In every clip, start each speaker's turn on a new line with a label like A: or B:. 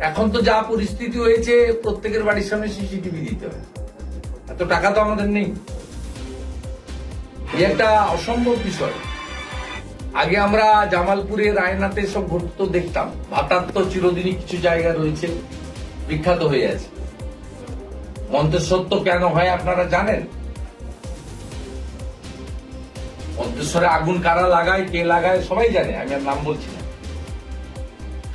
A: এখন তো যা পরিস্থিতি হয়েছে, প্রত্যেকের বাড়ির সামনে সিসিটিভি দিতে হয় এত টাকা তো আমাদের নেই। এই একটা অসম্ভব বিষয়। আগে আমরা জামালপুরে, রায়নাতে সব ঘটতো দেখতাম। ভাতার তো চিরদিনই কিছু জায়গা রয়েছে, বিখ্যাত হয়ে আছে। মন্তেশ্বর তো কেন হয় আপনারা জানেন? মন্তেশ্বরে আগুন কারা লাগায়, কে লাগায়, সবাই জানে, আমি আর নাম বলছি না।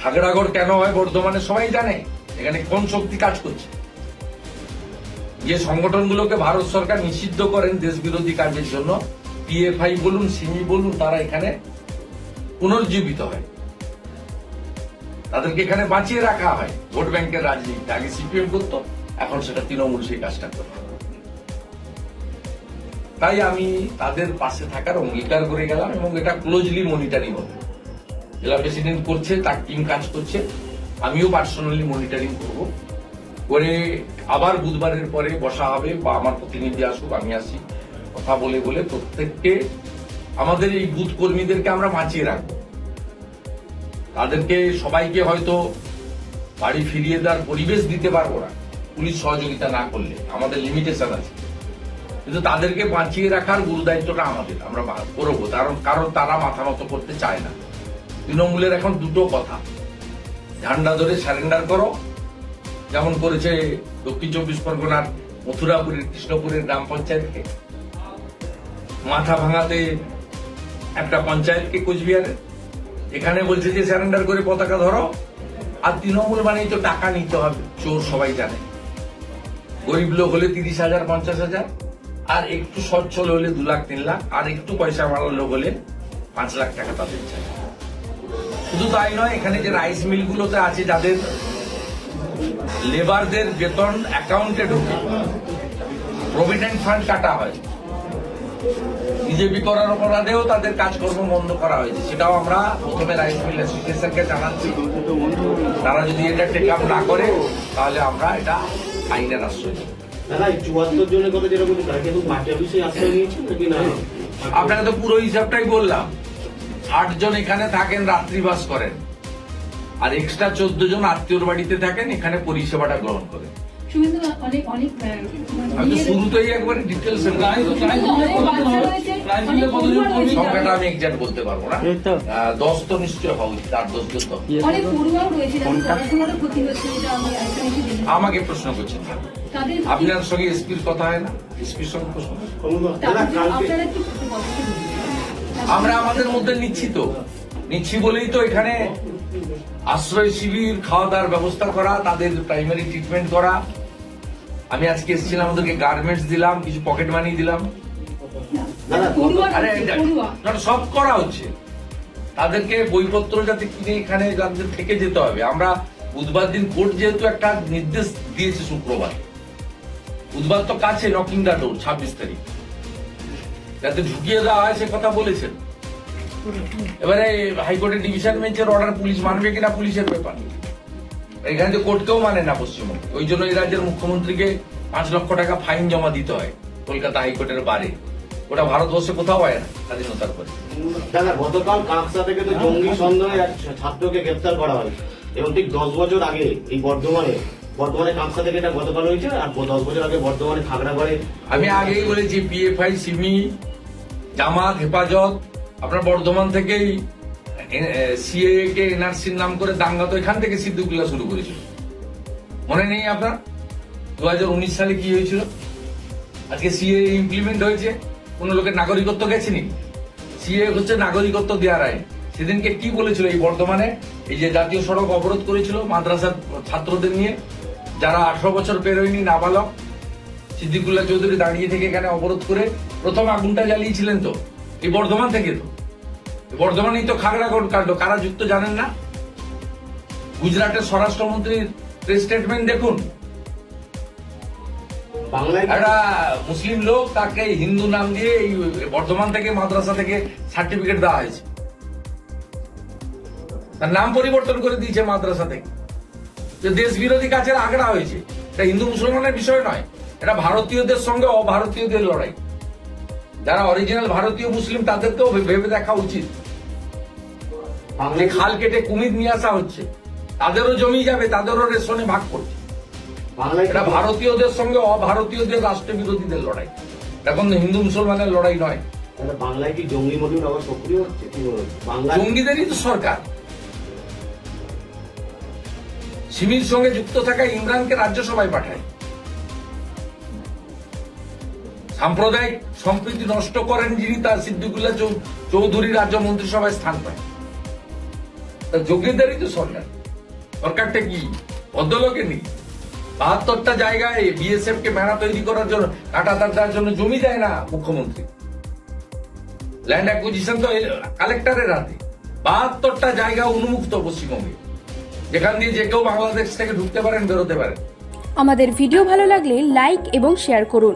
A: খাগড়াগড় কেন হয় বর্ধমানে সবাই জানে। এখানে কোন শক্তি কাজ করছে? যে সংগঠনগুলোকে ভারত সরকার নিষিদ্ধ করেন দেশ বিরোধী কাজের জন্য পিএফআই বলুন সিমি বলুন, তারা এখানে পুনর্জীবিত হয়। তাদেরকে এখানে বাঁচিয়ে রাখা হয়। ভোট ব্যাংকের রাজনীতি আগে সিপিএম করতো, এখন সেটা তৃণমূল সেই কাজটা করে। তাই আমি তাদের পাশে থাকার অঙ্গীকার করে গেলাম এবং এটা ক্লোজলি মনিটরিং হবে। জেলা প্রেসিডেন্ট করছে, তার টিম কাজ করছে। আমিও পার্সোনালি মনিটরিং করব। করে আবার বুধবারের পরে বসা হবে বা আমার প্রতিনিধি আসুক, আমি আসি। কথা বলে বলে প্রত্যেককে আমাদের এই বুথ কর্মীদেরকে আমরা বাঁচিয়ে রাখব। তাদেরকে সবাইকে হয়তো বাড়ি ফিরিয়ে দেওয়ার পরিবেশ দিতে পারব না। পুলিশ সহযোগিতা না করলে আমাদের লিমিটেশন আছে। কিন্তু তাদেরকে বাঁচিয়ে রাখার গুরু দায়িত্বটা আমাদের, আমরা করব। কারণ কারণ তারা মাথা মতো করতে চায় না। তৃণমূলের এখন দুটো কথা। ঝান্ডা ধরে সারেন্ডার করো। যেমন করেছে দক্ষিণ চব্বিশ পরগনার মথুরাপুরের, কৃষ্ণপুরের গ্রাম পঞ্চায়েতকে। মাথা ভাঙাতে একটা পঞ্চায়েতকে কোচবিহারে। এখানে বলছে যে স্যারেন্ডার করে পতাকা ধরো। আর তৃণমূল মানেই তো টাকা নিতে হবে, চোর সবাই জানে। গরিব লোক হলে তিরিশ হাজার, পঞ্চাশ হাজার। আর একটু সচ্ছল হলে দু লাখ, তিন লাখ। আর একটু পয়সা বাড়ার লোক হলে পাঁচ লাখ টাকা তাদের চাই। শুধু তাই নয় এখানে যে রাইস মিলগুলোতে আছে যাদের লেবারদের বেতন অ্যাকাউন্টে ঢোকে প্রভিডেন্ট ফান্ড কাটা হয়। বিজেপি করার অপরাধেও তাদের কাজকর্ম বন্ধ করা হয়েছে। সেটাও আমরা প্রথমে রাইস মিল অ্যাসোসিয়েশনকে জানাচ্ছি। তারা যদি এটা টেক আপ না করে তাহলে আমরা এটা আইনের আশ্রয় আপনাকে তো পুরো হিসাবটাই বললাম। আটজন এখানে থাকেন রাত্রিবাস করেন। আর এক্সট্রা চোদ্দ জন আত্মীয়র বাড়িতে থাকেন এখানে পরিষেবাটা গ্রহণ করেন।
B: অনেক অনেক
A: আমি শুরুতেই একবারে ডিটেলস। সংখ্যাটা আমি এক্সাক্ট বলতে পারব না। দশ তো নিশ্চয় হওয়া উচিত আট দশ জন। আমাকে প্রশ্ন করছেন আপনার সঙ্গে এসপির কথা হয় না? এসপির সঙ্গে প্রশ্ন আমরা আমাদের মধ্যে নিচ্ছি তো। নিচ্ছি বলেই তো এখানে আশ্রয় শিবির খাওয়া দাওয়ার ব্যবস্থা করা তাদের প্রাইমারি ট্রিটমেন্ট করা। আমি আজকে এসেছিলাম ওদেরকে গার্মেন্টস দিলাম কিছু পকেট মানি দিলাম। সব করা হচ্ছে। তাদেরকে বইপত্র যাতে কিনে এখানে যাদের থেকে যেতে হবে। আমরা বুধবার দিন কোর্ট যেহেতু একটা নির্দেশ দিয়েছে শুক্রবার। বুধবার তো কাছে নকিং দা ডোর ছাব্বিশ তারিখ। যাতে ঢুকিয়ে দেওয়া হয় সে কথা বলেছেন। এবারে হাইকোর্টের ডিভিশন বেঞ্চের অর্ডার পুলিশ মানবে কিনা পুলিশের ব্যাপার। এখানে তো কোর্টকেও মানে না পশ্চিমবঙ্গ। ওই জন্য এই রাজ্যের মুখ্যমন্ত্রীকে পাঁচ লক্ষ টাকা ফাইন জমা দিতে হয় কলকাতা হাইকোর্টের বারে। ওটা ভারতবর্ষে কোথাও হয় না স্বাধীনতার পরে।
C: দাদা গতকাল কাঁকসা থেকে তো জঙ্গি সন্দেহে এক ছাত্রকে গ্রেপ্তার করা হয়। এবং ঠিক দশ বছর আগে এই বর্ধমানে বর্ধমানে কাঁকসা থেকে এটা গতকাল হয়েছে আর দশ বছর আগে বর্ধমানে খাগড়াগড়ে
A: আমি আগেই বলেছি পিএফআই সিমি জামাত হেফাজত, আপনার বর্ধমান থেকেই সিএ কে এনআরসির নাম করে দাঙ্গা তো এখান থেকে সিদ্ধুগুলা শুরু করেছিল। মনে নেই আপনার? দুহাজার উনিশ সালে কি হয়েছিল? আজকে সিএ ইমপ্লিমেন্ট হয়েছে। কোন লোকের নাগরিকত্ব গেছে নাকি সিএ হচ্ছে নাগরিকত্ব দেওয়ার আইন। সেদিনকে কি বলেছিল এই বর্তমানে এই যে জাতীয় সড়ক অবরোধ করেছিল মাদ্রাসার ছাত্রদের নিয়ে। যারা আঠারো বছর পেরোয়নি নাবালক সিদ্দিকুল্লাহ চৌধুরী দাঁড়িয়ে থেকে এখানে অবরোধ করে প্রথম আগুনটা জ্বালিয়েছিলেন তো এই বর্ধমান থেকে তো। বর্ধমানেই তো খাগড়াগড় কাণ্ড কারা যুক্ত জানেন না? গুজরাটের স্বরাষ্ট্রমন্ত্রীর প্রেস স্টেটমেন্ট দেখুন। একটা মুসলিম লোক তাকে হিন্দু নাম দিয়ে এই বর্ধমান থেকে মাদ্রাসা থেকে সার্টিফিকেট দেওয়া হয়েছে। তার নাম পরিবর্তন করে দিয়েছে মাদ্রাসা থেকে। যে দেশ বিরোধী কাজের আগড়া হয়েছে। এটা হিন্দু মুসলমানের বিষয় নয়। এটা ভারতীয়দের সঙ্গে অভারতীয়দের লড়াই। যারা অরিজিনাল ভারতীয় মুসলিম তাদেরকেও ভেবে দেখা উচিত। খাল কেটে কুমির নিয়ে আসা হচ্ছে। তাদেরও জমি যাবে তাদেরও রেশনে ভাগ করছে। এটা ভারতীয়দের সঙ্গে অভারতীয়দের রাষ্ট্রবিরোধীদের লড়াই। এখন হিন্দু মুসলমানের লড়াই নয়।
C: বাংলায় কি জঙ্গি মডিউল আবার সক্রিয় হচ্ছে? বাংলা
A: জঙ্গিদেরই তো সরকার। শিবির সঙ্গে যুক্ত থাকা ইমরানকে রাজ্যসভায় পাঠায়। সাম্প্রদায়িক সম্প্রীতি নষ্ট করেন যিনি, তার সিদ্দিকুল্লাহ চৌধুরী রাজ্য মন্ত্রিসভায় স্থান পায়। তা যোগ্যদেরই তো সরকার। সরকারটা কি? ভদ্রলোকে নেই। বাহাত্তরটা জায়গায় বিএসএফ কে মেলা তৈরি করার জন্য কাটাতার দেওয়ার জন্য জমি দেয় না মুখ্যমন্ত্রী। ল্যান্ড অ্যাকুইজিশন তো কালেক্টরের হাতে। বাহাত্তরটা জায়গা উন্মুক্ত পশ্চিমবঙ্গে, যেখান দিয়ে যে কেউ বাংলাদেশ থেকে ঢুকতে পারেন, বেরোতে পারেন।
D: আমাদের ভিডিও ভালো লাগলে লাইক এবং শেয়ার করুন।